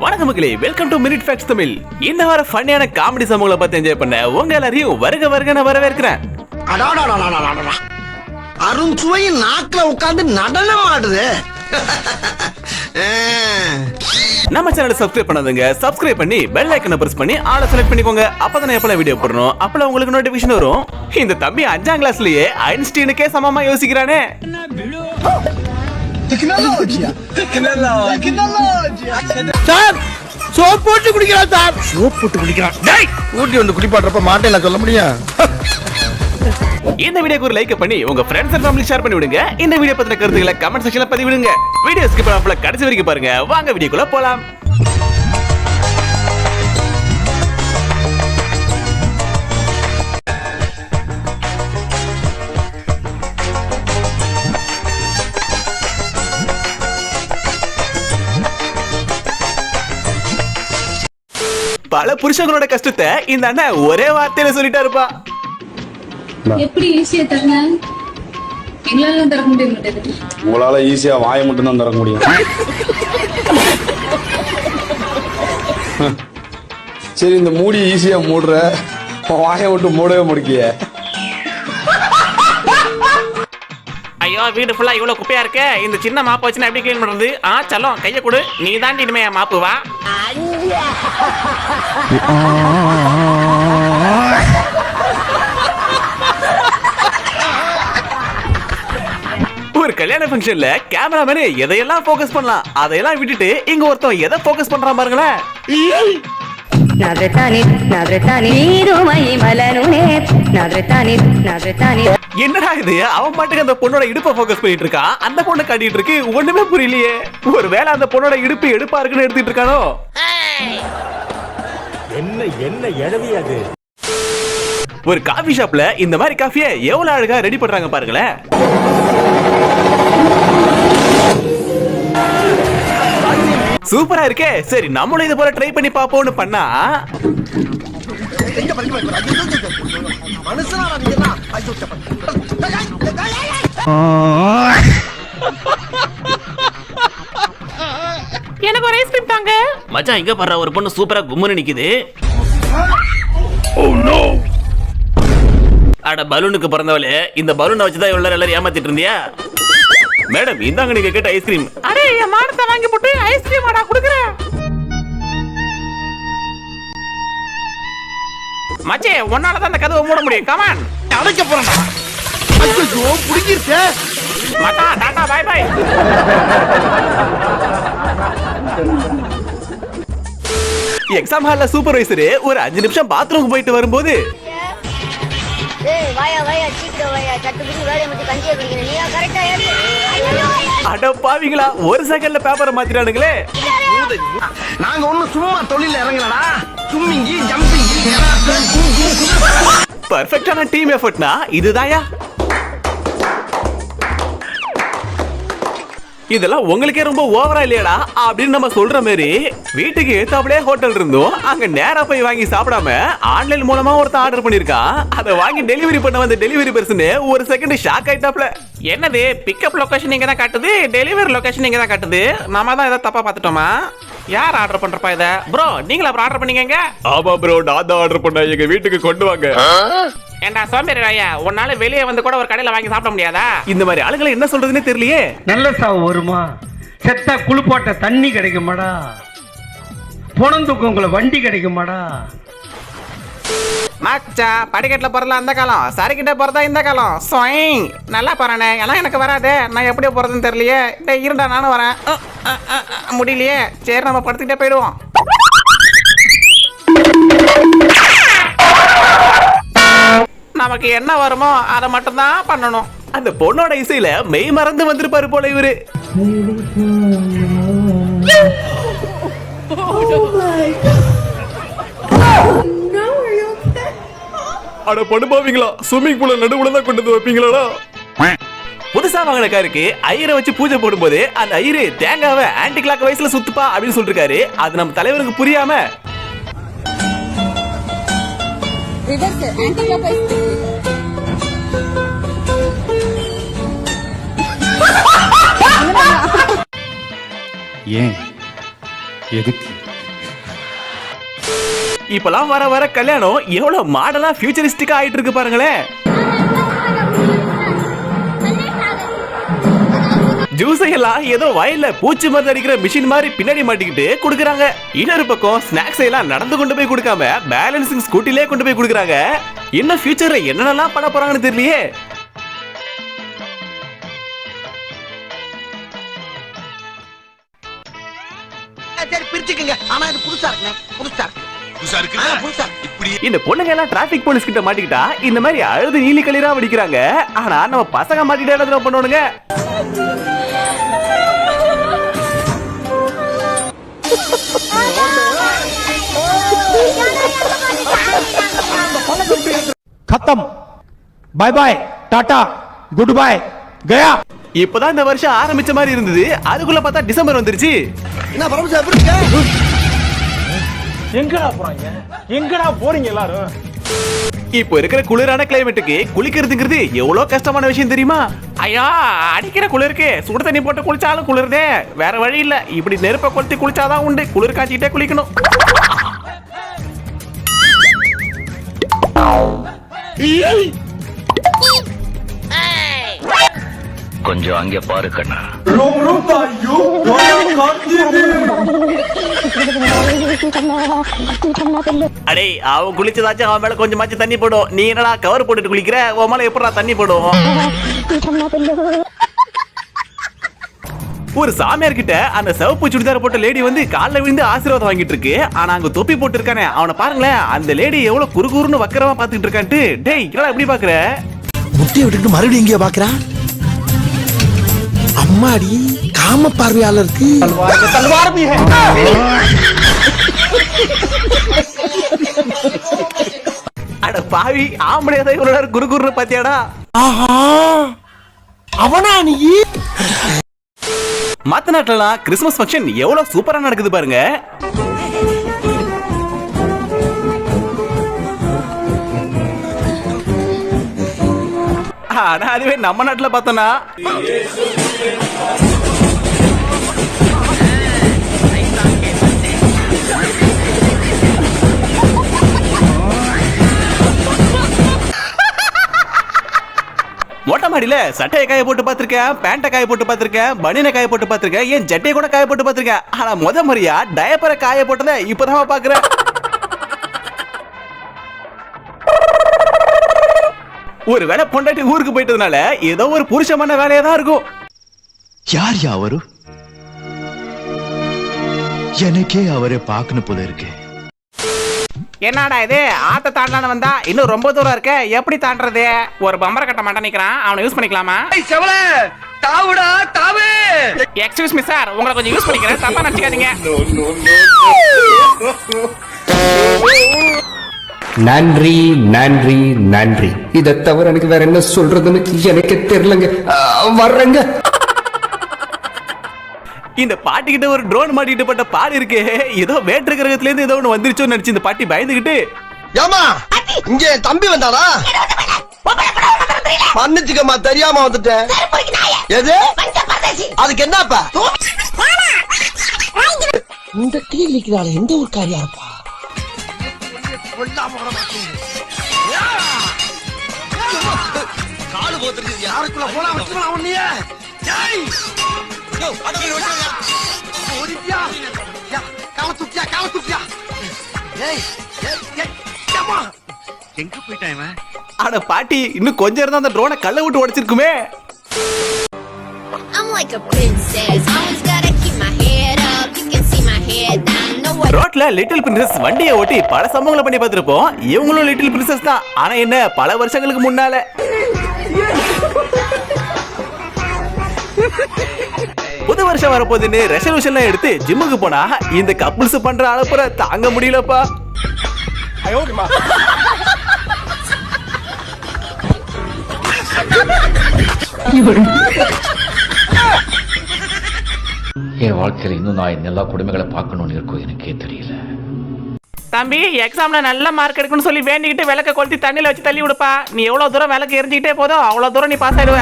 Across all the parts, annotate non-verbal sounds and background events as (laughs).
வணக்கம் மக்களே welcome to minute facts Tamil. இந்த வார ஃபன்னியான காமெடி சம்பவங்களை பத்தி என்ஜாய் பண்ண உங்க எல்லாரையும் வருக வருக நான் வரவேற்கிறேன் அடாடாடாடாடாடாடா. அருண்சுவையின் நாக்குல உட்கார்ந்து நடனம் ஆடுது. நம்ம சேனலை சப்ஸ்கிரைப் பண்ணாதுங்க. சப்ஸ்கிரைப் பண்ணி பெல் ஐக்கனை பிரஸ் பண்ணி ஆளை செலக்ட் பண்ணிக்கோங்க. அப்பதான் எப்பலாம் வீடியோ போடணும்? அப்பலாம் உங்களுக்கு நோட்டிபிகேஷன் வரும். இந்த தம்பி அஞ்சாம் கிளாஸ்லயே ஐன்ஸ்டீனுக்கே சமமா யோசிக்கிறானே. சார் சோப் போட்டு குடிக்கிறான் சார். சோப் போட்டு குடிக்கிறான் டேய் ஊட்டி வந்து குடிப்பாடுறப்ப மாட்டேன் நான் சொல்ல முடியும் இந்த வீடியோக்கு ஒரு லைக் பண்ணி உங்க ஃப்ரெண்ட்ஸ் அண்ட் ஃபேமிலி ஷேர் பண்ணி விடுங்க இந்த வீடியோ பத்தின கருத்துக்களை கமெண்ட் செக்ஷன்ல பதிவிடுங்க. வீடியோ ஸ்கிப் பண்ணாம கடைசி வரைக்கும் பாருங்க. வாங்க வீடியோக்குள்ள போலாம். பல புருஷங்களோட கஷ்டத்தை இந்த அண்ணன் ஒரே வார்த்தையில சொல்லிட்டா இருப்பா எப்படி ஈஸியா தரங்க எங்களால திறக்க முடிய மாட்டேங்குது. உங்களால ஈஸியா வாயை மட்டும்தான் திறக்க முடியும். சரி இந்த மூடி ஈஸியா மூடுற. வாயை விட்டு மூடவே முடிக்கிய ஐயோ வீடு ஃபுல்லா இவ்வளவு குப்பையா இருக்கே. இந்த சின்ன மாப்பு வச்சு நான் எப்படி க்ளீன் பண்றது? ஆ செல்லம் கைய கொடு. நீ தாண்டி இனிமே மாப்பு வா. (laughs) ஒரு கல்யாண ஃபங்க்ஷன்ல கேமராமேனு எதையெல்லாம் ஃபோக்கஸ் பண்ணலாம்? அதையெல்லாம் விட்டுட்டு இங்க ஒருத்தன் எதை ஃபோக்கஸ் பண்றான் பாருங்களேன். நவரத்தானி நவரத்தானி நீருமயி மலனுனே நவரத்தானி நவரத்தானி என்னடா இது? அவன் பாட்டுக்கு அந்த பொண்ணோட இடுப்பை ஃபோக்கஸ் பண்ணிட்டு இருக்கான் அந்த பொண்ணு காட்டிட்டு இருக்கு. ஒண்ணுமே புரியலையே. ஒருவேளை அந்த பொண்ணோட இடுப்பு எடுப்பா இருக்குன்னு எடுத்துட்டு இருக்கானோ? என்ன என்ன எழவி அது? ஒரு காஃபி ஷாப்ல இந்த மாதிரி காஃபியை எவ்வளவு அழகா ரெடி பண்றாங்க பாருங்களேன். சூப்பரா இருக்கே. சரி நம்மளும் இது போல ட்ரை பண்ணி பாப்போம்னு பண்ணா? மனுஷனா எனக்கு ஒரு ஐஸ்கிரீம் தாங்க. மச்சான் இங்க பாரு ஒரு பொண்ணு சூப்பரா கும்முன்னு நிக்குது. அட பலூனுக்கு பிறந்தவளே இந்த பலூனை வச்சுதான் இவ்வளவு நேரம் எல்லாரும் ஏமாத்திட்டு இருந்தியா? மேடம் இந்தாங்க நீங்க கேட்ட ஐஸ்கிரீம் அடே என் மானத்தை வாங்கி போட்டு ஐஸ்கிரீம் ஆடா குடுக்குறேன் மச்சே உன்னால தான் அந்த கதவை மூட முடியும். கமான் அடைக்க போறேன்டா. ஐயோ புடிங்கிருச்சே. டாடா பை பை எக்ஸாம் ஹால்ல சூப்பர்வைசர் ஒரு அஞ்சு நிமிஷம் பாத்ரூம் போயிட்டு வரும்போது அட பாவிங்களா ஒரு செகண்ட்ல பேப்பரை மாத்திரானுங்களே நாங்க ஒண்ணும் சும்மா தொழில இறங்கலடா. சும்மிங்கி ஜம்பிங்கி பர்ஃபெக்டான டீம் எஃபர்ட்னா இதுதாயா இதெல்லாம் உங்களுக்கே ரொம்ப ஓவரா இல்லையாடா அப்படின்னு நம்ம சொல்ற மாதிரி வீட்டுக்கு ஏத்தாப்புலே ஹோட்டல் இருந்தோம் அங்க நேரா போய் வாங்கி சாப்பிடாம ஆன்லைன் மூலமா ஒருத்தன் ஆர்டர் பண்ணிருக்கான் அதை வாங்கி டெலிவரி பண்ண வந்த டெலிவரி பர்சன் ஒரு செகண்ட் ஷாக் ஆயிட்டாப்ல என்னது? பிக்கப் லொகேஷன் இங்க தான் காட்டுது? டெலிவரி லொகேஷன் இங்க தான் காட்டுது? நாம தான் ஏதாவது தப்பா பார்த்துட்டோமா? யார் ஆர்டர் பண்றப்பா இத? ப்ரோ நீங்களா அப்புறம் ஆர்டர் பண்ணீங்க ஆமா ப்ரோ நான் தான் ஆர்டர் பண்ணேன். எங்க வீட்டுக்கு கொண்டு வாங்க. ஏண்டா சோம்பேறி ராயா? உன்னால வெளியே வந்து கூட ஒரு கடையில வாங்கி சாப்பிட முடியாதா? இந்த மாதிரி ஆளுங்களை என்ன சொல்றதுன்னே தெரியலையே. நல்ல சாவு வருமா? செத்தா குளிப்பாட்ட தண்ணி கிடைக்குமாடா? புணந்துக்கவங்களை வண்டி கிடைக்குமாடா? மாச்சா படிக்கட்டுல போறதுல அந்த காலம். சரிக்கிட்ட போறதா இந்த காலம். சொயிங் நல்லா போறானே. எல்லாம் எனக்கு வராதே. நான் எப்படி போறதுன்னு தெரியலையே. டேய் இருடா நானும் வரேன். முடியலையே. சரி நம்ம படுத்துக்கிட்டே போயிடுவோம். நமக்கு என்ன வருமோ அதை மட்டும் தான் பண்ணணும். அந்த பொண்ணோட இசையில மெய் மறந்து வந்திருப்பாரு போல இவரு. அட படுபாவீங்களா ஸ்விம்மிங் பூல நடுவுல தான் கொண்டு வந்து வைப்பீங்களாடா? புதுசா வாங்கின காருக்கு ஐயரை வச்சு பூஜை போடும்போது அந்த ஐயரு தேங்காவை ஆன்டி கிளாக் வயசுல சுத்துப்பா அப்படின்னு சொல்லிருக்காரு. அது நம்ம தலைவருக்கு புரியாம. ஏன்? எதுக்கு? இப்பெல்லாம் வர வர கல்யாணம் எவ்வளவு மாடலா ஃபியூச்சரிஸ்டிக்கா ஆயிட்டு இருக்கு பாருங்களேன். ஜூஸ் எல்லாம் ஏதோ வயல்ல பூச்சி மருந்து அடிக்கிற மிஷின் மாதிரி பின்னாடி மாட்டிக்கிட்டு கொடுக்குறாங்க. இன்னொரு பக்கம் ஸ்நாக்ஸ் எல்லாம் நடந்து கொண்டு போய் கொடுக்காம பேலன்சிங் ஸ்கூட்டிலே கொண்டு போய் கொடுக்குறாங்க. இன்னும் ஃபியூச்சர்ல என்னென்னலாம் பண்ண போறாங்கன்னு தெரியலையே. சரி பிரிச்சுக்குங்க ஆனா இது புதுசா இருக்குண்ணே புதுசா இருக்கு புதுசா இருக்கு புதுசா இருக்கு இந்த பொண்ணுங்க எல்லாம் டிராபிக் போலீஸ் கிட்ட மாட்டிக்கிட்டா இந்த மாதிரி அழுது நீலி கலரா வடிக்கிறாங்க ஆனா நம்ம பசங்க மாட்டிட்டு என்ன பண்ணுவானுங்க खत्म bye bye tata good bye गया இப்பதான் இந்த வருஷம் ஆரம்பிச்ச மாதிரி இருந்தது. அதுக்குள்ள பார்த்தா டிசம்பர் வந்துருச்சு. என்ன பரமசா எப்படி இருக்க? எங்கடா போறாங்க? எங்கடா போறீங்க எல்லாரும்? இப்போ இருக்கிற குளிரான கிளைமேட்டுக்கு குளிக்கிறதுங்கிறது எவ்வளவு கஷ்டமான விஷயம் தெரியுமா? ஐயா அடிக்கிற குளிருக்கு. சுடு தண்ணி போட்டு குளிச்சாலும் குளிருதே. வேற வழி இல்ல. இப்படி நெருப்பை கொளுத்தி குளிச்சாதான் உண்டு. குளிர் காய்ச்சிட்டே குளிக்கணும். கொஞ்சம் அங்கே பாரு கண்ணா. அடே அவன் குளிச்சதாச்சும் அவன் மேல கொஞ்சமாச்சும் தண்ணி போடும். நீ என்னடா கவர் போட்டுட்டு குளிக்கிற? உன் மேல எப்படா தண்ணி போடும்? ஒரு சாமியார் கிட்ட அந்த சிவப்பு சுடிதார் போட்ட லேடி வந்து கால்ல விழுந்து ஆசீர்வாதம் வாங்கிட்டு இருக்கு. ஆனா அங்க தொப்பி போட்டு இருக்கானே அவனை பாருங்களேன் அந்த லேடி எவ்வளவு குறுகுறுன்னு வக்கரமா பாத்துக்கிட்டு இருக்கான்ட்டு. டேய் என்னடா எப்படி பாக்குற? முட்டையை விட்டுட்டு மறுபடியும் எங்கேயா பாக்குறா? அம்மாடி காம பார்வையாளருக்கு. தல்வார் भी है அட பாவி ஆம்பளை ஏதோ இவ்வளோ நேரம் குரு குருன்னு பாத்தியாடா? ஆஹா அவனா நீ? மத்த நாட்டுலாம் கிறிஸ்துமஸ் ஃபங்க்ஷன் எவ்வளவு சூப்பரா நடக்குது பாருங்க. ஆனா அதுவே நம்ம நாட்டுல பார்த்தனா மொட்டை மாடியில சட்டையை காய போட்டு பார்த்திருக்கேன் பேண்ட்டை காய போட்டு பார்த்திருக்கேன் பனியனை காய போட்டு பார்த்திருக்கேன் என் ஜட்டையை கூட காய போட்டு பார்த்திருக்கேன். ஆனா முத முறையா டயப்பரை காய போட்டதை இப்பதான் பாக்குறேன் ஒரு வேளை பொண்டாட்டி ஊருக்கு போயிட்டதுனால ஏதோ ஒரு புருஷமான வேலையா தான் இருக்கும். யார் அவரு? எனக்கே அவரை பார்க்கணும் போல இருக்கு. என்னடா இது? ஆத்த தாண்டான வந்தா இன்னும் ரொம்ப தூரம் இருக்க? எப்படி தாண்டறது? ஒரு பம்பர கட்ட மாட்டேன் நிக்கிறான். அவனை யூஸ் பண்ணிக்கலாமா? செவல! தாவுடா தாவு! எக்ஸ்கியூஸ் மீ சார் உங்களை கொஞ்சம் யூஸ் பண்ணிக்கிறேன். தப்பா நினைச்சுக்காதீங்க. நன்றி நன்றி நன்றி. இதை தவிர எனக்கு வேற என்ன சொல்றதுன்னு எனக்கு தெரியலங்க. வர்றேங்க. இந்த பாட்டி கிட்ட ஒரு ட்ரோன் மாட்டிட்டு பட்ட பாடு இருக்கே. ஏதோ வேற்று கிரகத்துல இருந்து ஏதோ ஒண்ணு வந்துருச்சோன்னு நினைச்சு இந்த பாட்டி பயந்துகிட்டு ஏமா இங்க தம்பி வந்தானா மன்னிச்சுக்கம்மா தெரியாம வந்துட்டேன். எது? அதுக்கு என்னப்பா? இந்த டீ எந்த ஒரு காரியா இருப்பா? காலு போத்துருக்கு யாருக்குள்ள போனா வச்சுக்கலாம் உன்னைய ஜெய் ஓடிப்பியா கால துப்பியா கால துப்பியா ஏய் ஏய் ஏய் ஏம்மா அட பாட்டி இன்னும் கொஞ்சம் இருந்தா அந்த ட்ரோனை கள்ள விட்டு உடைச்சிருக்குமே I'm like a princess. Little princess வண்டியை ஓட்டி பல சம்பவங்களை பண்ணி பார்த்திருப்போம். இவங்களும் லிட்டில் பிரின்சஸ் தான். ஆனா என்ன பல வருஷங்களுக்கு முன்னால. புது வருஷம் வரப்போகுதுன்னு ரெசல்யூஷன்லாம் எடுத்து ஜிம்முக்கு போனா இந்த கப்புள்ஸ் பண்ற அளப்புற தாங்க முடியலப்பா. என் வாழ்க்கையில் இன்னும் நான் எல்லா கொடுமைகளை பார்க்கணும்னு இருக்கோ எனக்கே தெரியல. தம்பி எக்ஸாம்ல நல்ல மார்க் எடுக்கணும்னு சொல்லி வேண்டிக்கிட்டு விளக்க கொளுத்தி தண்ணியில வச்சு தள்ளி விடுப்பா. நீ எவ்வளவு தூரம் விளக்கு எரிஞ்சுக்கிட்டே போதோ அவ்வளவு தூரம் நீ பாஸ் ஆயிடுவ.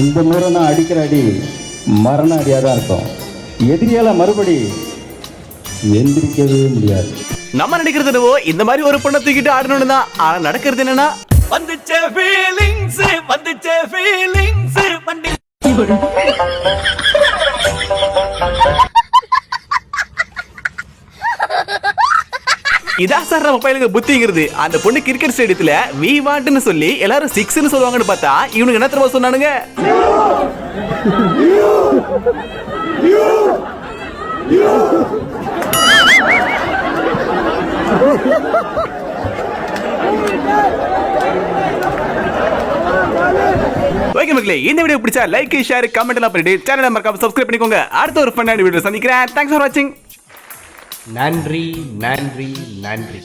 இந்த முறை நான் அடிக்கிற அடி மரண அடியாக தான் இருக்கும். எதிரியால மறுபடி எந்திரிக்கவே முடியாது. நம்ம நினைக்கிறது என்னவோ இந்த மாதிரி ஒரு பொண்ணை தூக்கிட்டு ஆடணும்னு தான். ஆனா நடக்கிறது என்னன்னா வந்துச்சே ஃபீலிங்ஸ் வந்துச்சே ஃபீலிங்ஸ் இதான் சார் புத்திங்கிறது. அந்த பொண்ணு கிரிக்கெட் ஸ்டேடியத்துல வி வாண்ட்னு சொல்லி எல்லாரும் சிக்ஸ்னு சொல்லுவாங்கன்னு பார்த்தா இவனுக்கு என்ன தெரியுமா சொன்னானுங்க? ஓகே மக்களே இந்த வீடியோ பிடிச்சா லைக் ஷேர் கமெண்ட் எல்லாம் பண்ணிட்டு சேனல் மறக்காம சப்ஸ்கிரைப் பண்ணிக்கோங்க. அடுத்த ஒரு ஃபன்னான வீடியோ சந்திக்கிறேன். தேங்க்ஸ் ஃபார் வாட்சிங் நன்றி நன்றி நன்றி.